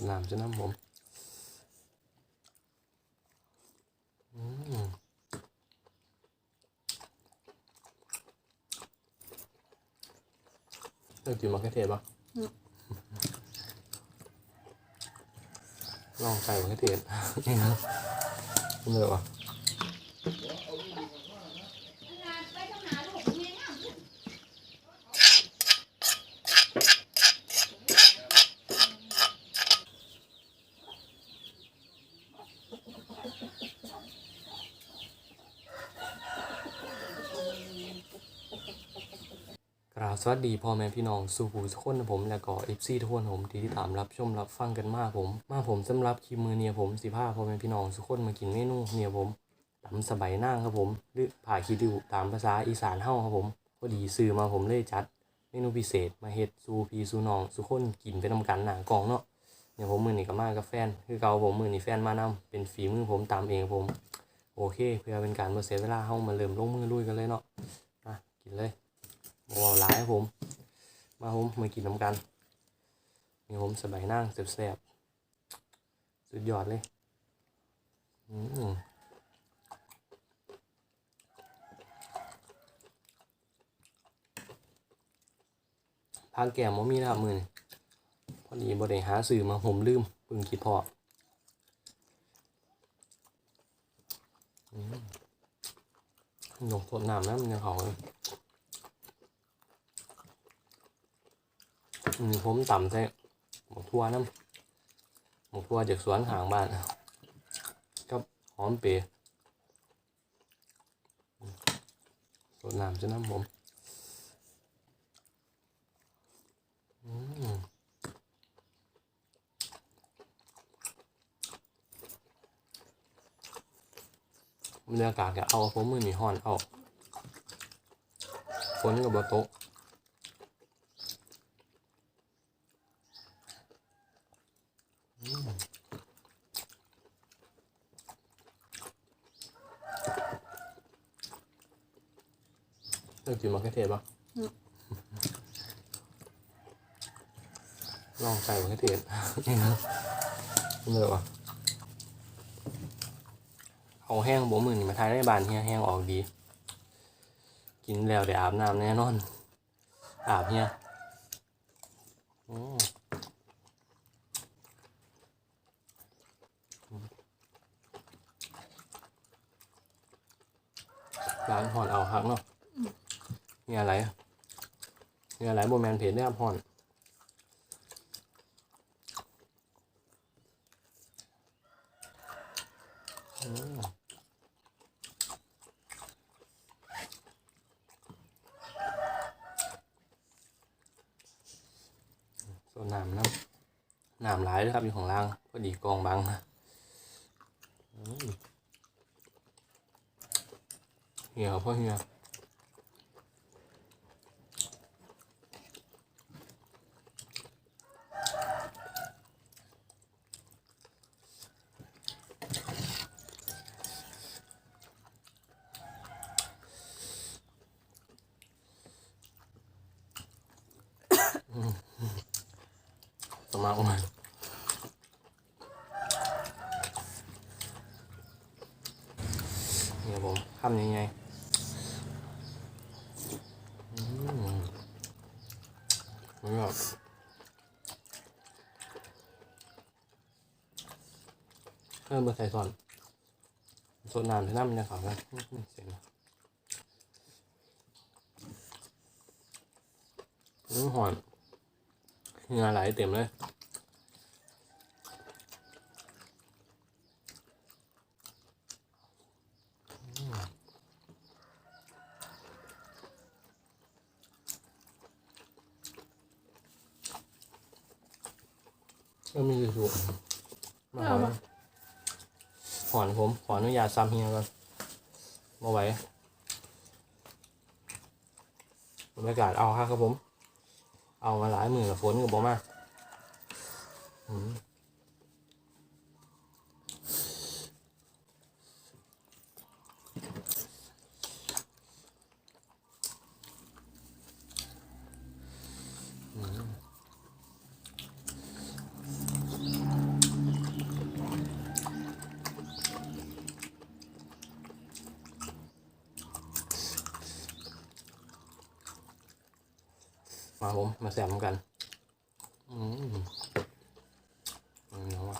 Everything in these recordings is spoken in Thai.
ดน้ำจะน้ำผมอืมเลิกกินมะเขือเทศปะลองใส่มะเขือเทศนี่นะไม่เลยวะ กราบสวัสดีพ่อแม่พี่น้องสู่ผู้ทุกคนนะผมแล้วก็เอฟซีทุกคนผมที่ที่ตามรับชมรับฟังกันมากผม มาผมสำหรับคลิปมือเนียผมสิพาพ่อแม่พี่น้องทุกคนมากินเมนูเนียผมตำสบายนางครับผมหรือผ่าคิดิวตามภาษาอีสานเฮ้าครับผมพอดีซื้อมาผมเลยจัด เมนูพิเศษมาเฮ็ดสู่พี่สู่น้องสุกคนกินไปนำกันหนากองเนาะเนี่ยผมมือนี่ก็มากับแฟน คือเก่าผมมือนี่แฟนมานำเป็นฝีมือผมตามเองผม โอเค เพื่อเป็นการบ่เสียเวลาเฮามาเริ่มลงมือลุยกันเลยเนาะมากินเลย บเว้าหลายครับผม มาผมมากินน้ำกันนี่ผมสบายนั่งแซ่บๆสุดยอดเลยอืมพางแก้มมีนะครับมือนพอดีบ่ได้หาสื่อมาผมลืมเพิ่งคิดพออืมหนกสดน้ำนะมันยังเขาเลย อืมผมต่ำใส่หมกทั่วน้ำหมกทั่วจากสวนห่างบ้านกับหอมเปรย์สดน้ำจะน้ำผมอืมบรรยากาศก็เอาผมมือหนีห่อนเอาฝนกับบโตก เลิกกินมะเขือเทศปะลองใส่มะเขือเทศนี่นะไม่เลยวะเอาแห้งบ่มือนี่มาทายได้บานเฮียแห้งออกดี กินแล้วเดี๋ยวอาบน้ำแน่นอน อาบเฮียร้านหอนเอาหักเนาะ มีอะไรอะมีอะไรโบแมนเพจได้ครับพ่อนอืมส่วนน้ำน้ำน้ำหลายเลยครับอยู่ของล่างพอดีกองบังนะเหี่ยวพ่อเหี่ยว สมัครมาเนี่ยผมทำยังไงอืมมันแบบเพิ่มเบอร์ใส่ส่วนส่วนน้ำที่น้ำมันจะขาวนะเสียงนะอืม งื่อไหลเต็มเลยก็มีอยู่สูมาหอนหอนผม ขออนุญาตซ้ำเฮียก่อนมาไหวบรรยากาศเอาครับครับผม เอามาหลายมือกับฝนกับผมมาอืม มาผมมาแซมกัน อืมอืมเนาะ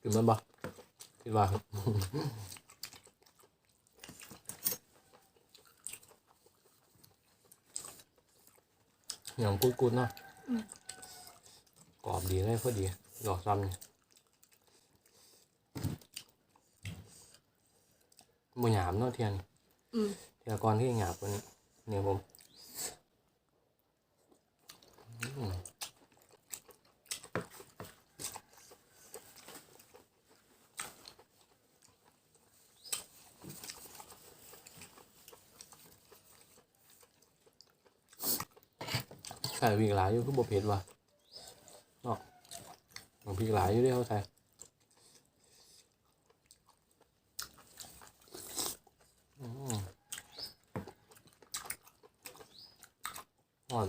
กินมันบ่คิดว่าครับ อย่างกุดกุดๆเนาะกรอบดีเลยพอดีดอกซ้ำนี่บ่หยาบเนาะเทียนอืมเทียก่อนที่หยาบกว่านี้เนี่ยผม ใส่พริกหลายอยู่คือบ่เผ็ดว่ะเนาะมันพริกหลายอยู่ด้วยเขาใส่อืมอ่อน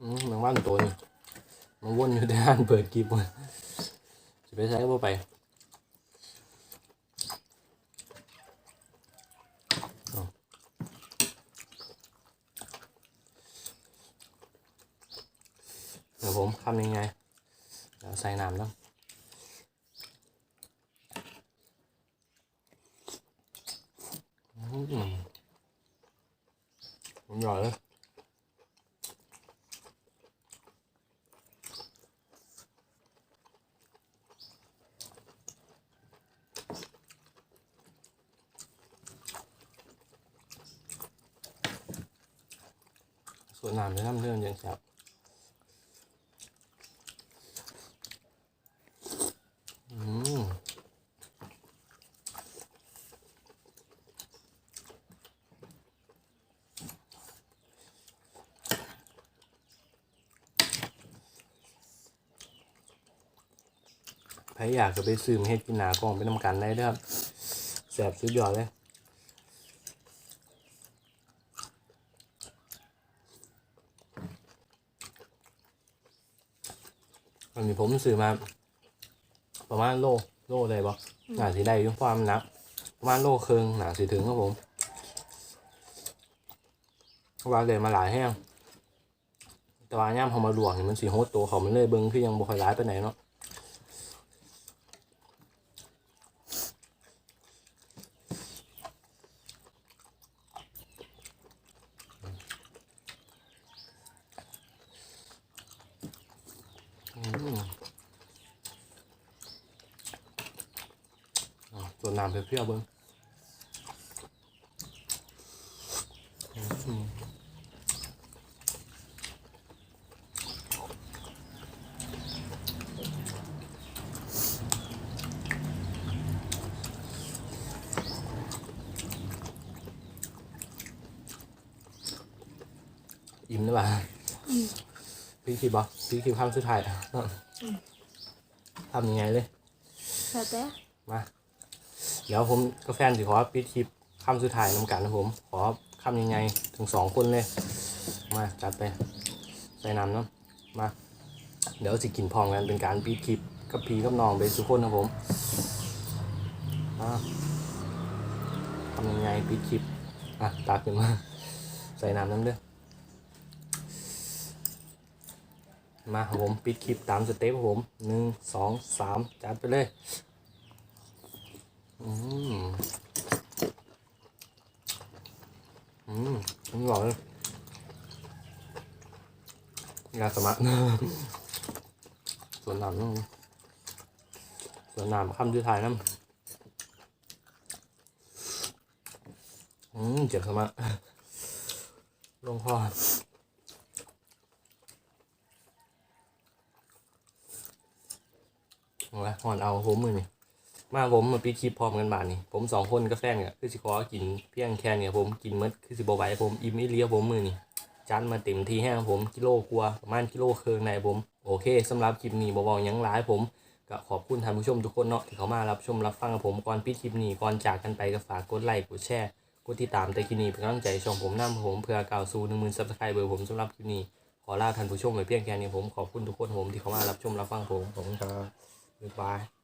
อืมแมงวันตัวนี้มันวนอยู่ในห้านเปิดกิบมันจะไปใช้ก็ไป เดี๋ยวผมทำยังไง เดี๋ยวใส่น้ำแล้วอืมผมหย่อยเลยส่วนน้ำจะทำเรื่องยังแซ่บ อืมใค รอยากจะไปซื้อมาเฮ็ดกินหนากล่องไปนำกันได้เด้อครับแสบสุดยอดเลยอันนี้ผมซื้อมา ประมาณโลโลได้บ่หนาสีได้อยุ่ความหนักประมาณโลครึ่งหนาสีถึงครับผมเพราะว่าเลยมาหลายแห้งแต่ว่าย่ามเขามาลวกนี่มันสีโฮดตัวเขามันเลยเบิ้งคือยังบ่ค่อยร้ายไปไหนใดเนาะ อืมอะตัวน้ำเปรี้ยวๆเบิ้งอิ่มหรือเปล่า พี่คิดบ่พี่คิดคำสุดท้ายอะทำยังไงเลยแล้วแต่มาเดี๋ยวผมกับแฟนสิขอปิดคลิปคำสุดท้ายนำกันนะผม ขอคำยังไงถึงสองคนเลย มาจัดไปใส่น้ำเนาะมา เดี๋ยวสิกินพร้อมกันเป็นการปิดคลิปกับพีกับน้องไปสุกคนนะผมมาทำยังไงปิดคลิปอะตักขึ้นมาใส่น้ำน้ำเด้อ มาครับผมปิดคลิปตามสเต็ปครับผมหนึ่งสองสามจัดไปเลยอืมอืมอร่อยเลยยาสมัครส่วนหนามส่วนหนามคำชื่อไทยน้ำอืมเจ็บสมัครลงคอ โอ้ยหอนเอาผมมือนี่มาผมมาปิดคลิปพร้อมกันบาทนี่ผมสองคนก็แฟนเนี่ยคือสิขอกินเพียงแค่เนี่ยผมกินมดคือสิบไหวผมอิ่มอีเลียผมมือนี่จานมาเต็มที่แห้งผมกิโลกลัวประมาณกิโลเคืองในผม โอเคสำหรับคลิปนี้บ่เว้ายังหลายผมก็ขอบคุณท่านผู้ชมทุกคนเนาะที่เขามารับชมรับฟังกับผมก่อนปิดคลิปนี้ก่อนจากกันไปก็ฝากกดไลค์กดแชร์กดติดตามแต่คลิปนี้เป็นกำลังใจช่องผมนำผมเพื่อก้าวสู่10,000 Subscriber ผมสำหรับคลิปนี้ขอลาท่านผู้ชมไว้เพียงแค่นี้ผมขอบคุณทุกคนผมที่เขามารับชมรับฟังผมขอบคุณครับ บ๊ายบาย